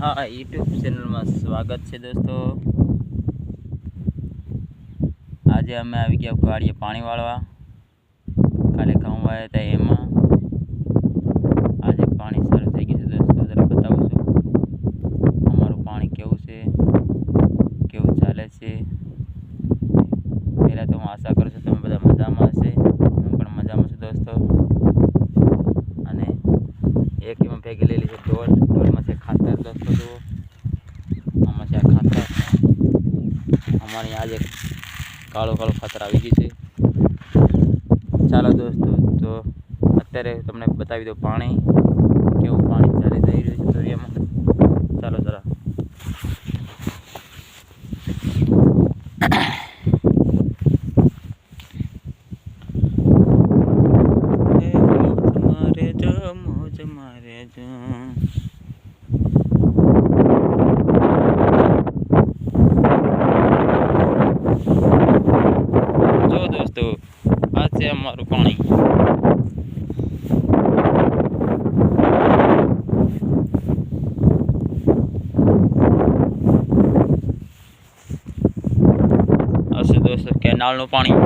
હા યુટ્યુબ ચેનલમાં સ્વાગત છે દોસ્તો. આજે અમે આવી ગયા ગાડીએ પાણી વાળવા. કાલે ઘઉં વાયા હતા એમાં. આજે પાણી સારું થઈ ગયું છે દોસ્તો, જરા બતાવું છું. અમારું પાણી કેવું છે, કેવું ચાલે છે. પહેલાં તો હું આશા કરું છું તમે બધા મજામાં હશે. હું પણ મજામાં છું દોસ્તો. અને એક એમાં ભેગી લેલી છે ડોલમાં છે ખાતર દોસ્તો જુઓ આમાં છે આ ખાતર. અમારે આજે કાળો કાળો ખાતર આવી ગયું છે. ચાલો દોસ્તો, તો અત્યારે તમને બતાવી દઉં પાણી. કેવું પાણી ચાલી જઈ રહ્યું છે દરિયામાં. ચાલો જરા મારે જો, મોજ મારે જો દોસ્તો આ છે અમારું પાણી. હશે દોસ્તો કેનાલનું પાણી.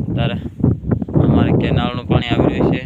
અત્યારે અમારે કેનાલનું પાણી આવી રહ્યું છે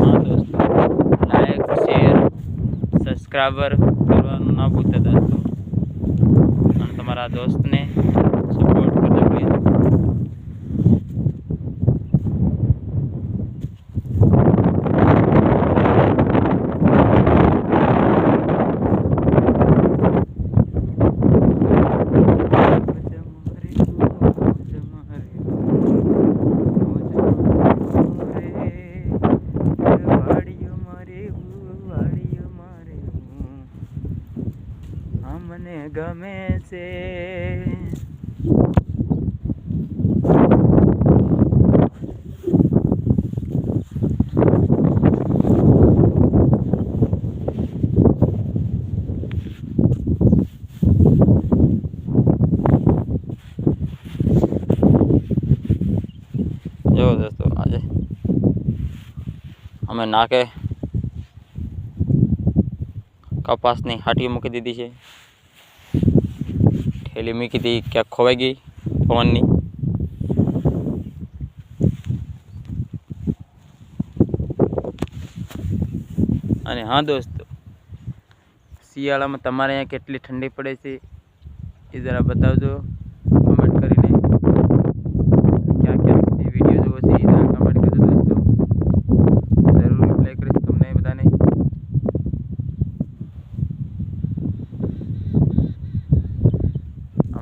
હા દોસ્તો લાઈક શેર સબસ્ક્રાઈબર કરવાનું ના ભૂલતા દોસ્તો. અને તમારા દોસ્તને સપોર્ટ મને ગમે છે. જો દોસ્તો આજે. અમે નાકે કપાસની હાટીઓ મૂકી દીધી છે. ઠેલી મેં કીધી ક્યાંક ખોવાઈ ગઈ પવનની. અને હા દોસ્તો, શિયાળામાં તમારે અહીંયા કેટલી ઠંડી પડે છે એ જરા બતાવજો. કમેન્ટ કરીને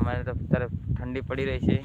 અમારે તરફ ઠંડી પડી રહી છે.